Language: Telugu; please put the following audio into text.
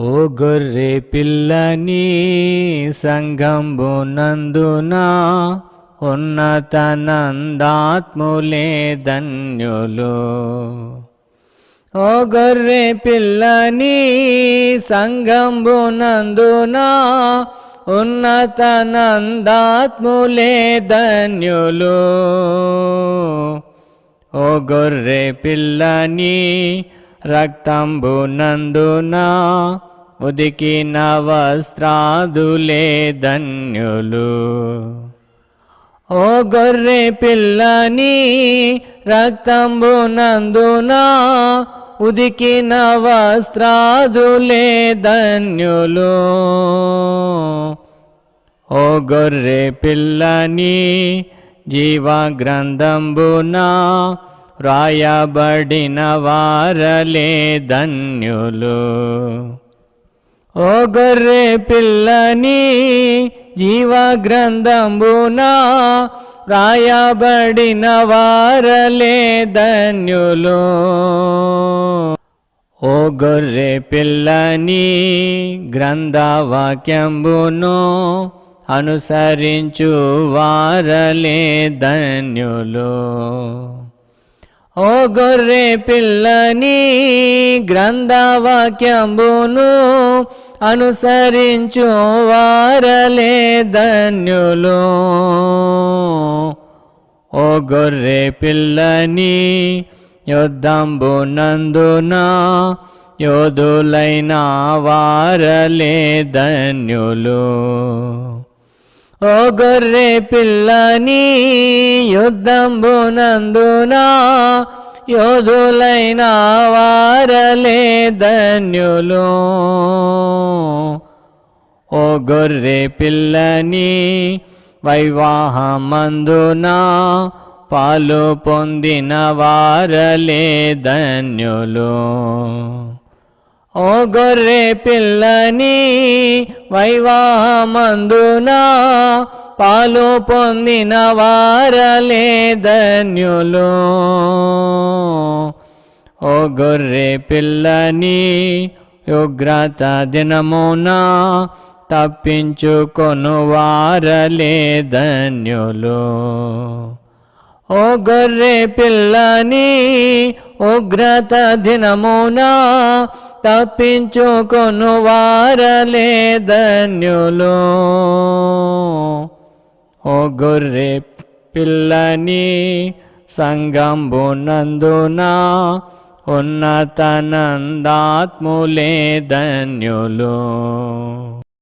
ఓ గొర్రె పిల్లని సంగంబునందున ఉన్నత నందాత్ములే ధన్యులు. ఓ గొర్రె పిల్లని సంగంబునందున ఉన్నత నందాత్ములే ధన్యులు. ఓ గొర్రె పిల్లని రక్తంబునందున ఉదికిన వస్త్రాదులే ధన్యులు. ఓ గొర్రె పిల్లని రక్తంబునందున ఉదికిన వస్త్రాదులే ధన్యులు. ఓ గొర్రె పిల్లని జీవ గ్రంథంబునా రాయబడిన వారలే ధన్యులు. ఓ గొర్రె పిల్లని జీవ గ్రంథంబున రాయబడిన వారలే ధన్యులు. ఓ గొర్రె పిల్లని గ్రంథవాక్యంబును అనుసరించు వారలే ధన్యులు. ఓ గొర్రె పిల్లని గ్రంథవాక్యంబును అనుసరించు వారలే ధన్యులు. ఓ గొర్రె పిల్లని యుద్ధంబునందున యోధులైన వారలే ధన్యులు. ఓ గొర్రె పిల్లని యుద్ధంబునందున యోధులైన వారలే ధన్యులు. ఓ గొర్రె పిల్లని వైవాహమందున పాలు పొందిన వారలే ధన్యులు. ఓ గొర్రె పిల్లని వైవాహమందునా పాలు పొందిన వారలే ధన్యులు. ఓ గొర్రె పిల్లని ఉగ్రత దినమున తప్పించుకొను వారలే ధన్యులు. ఓ గొర్రె పిల్లని ఉగ్రత దినమున తప్పించుకొను వారలే ధన్యులు. ఓ గొర్రె పిల్లని సంగంబునందున ఉన్నత నందాత్ములే ధన్యులు.